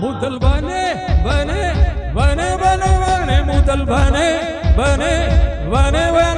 मुदल बने बने बने बने बने मुदल बने बने बने बने।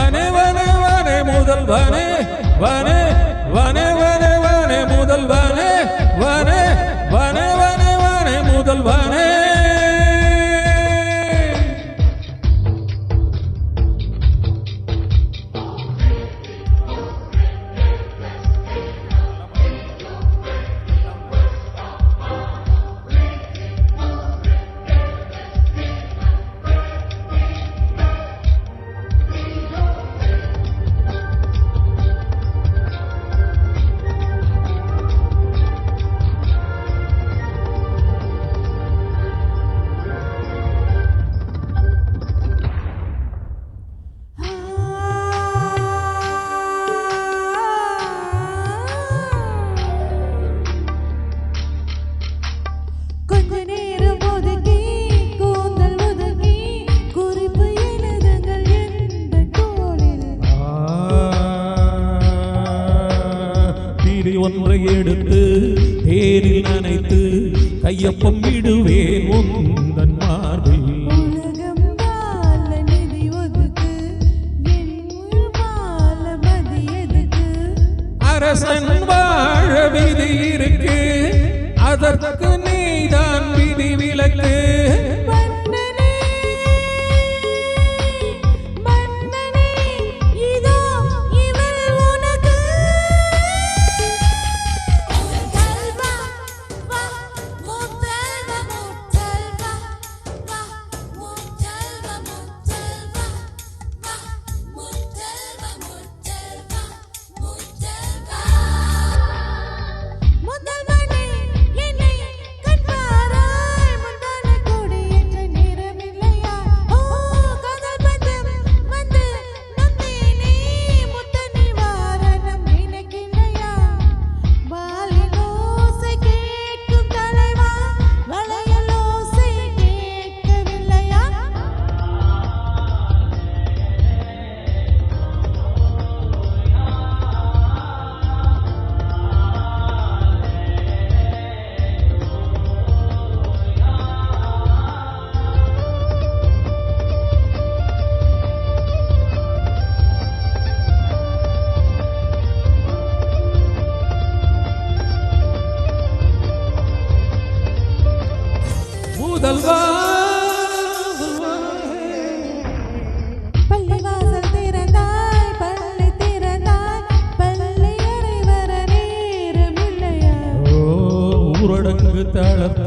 வனே வனே வனே முதல்வனே வனே வனே ஒன்றை எடுத்து தேரில் நனைத்து கையொப்பம் விடுவேன் உன்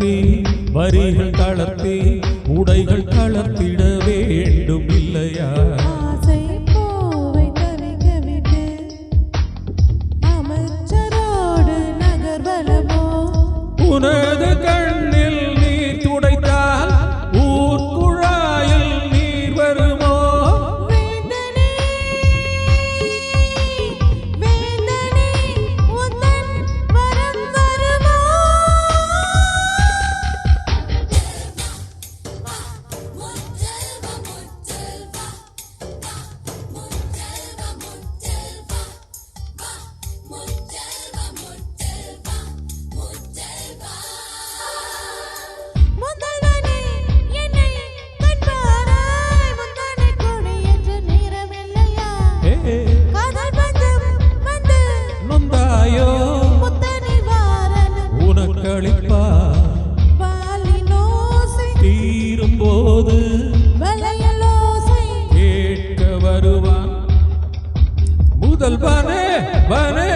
தளர்த்தி வரிகள் தளர்த்தி உடைகள் தளர்த்திட बने बने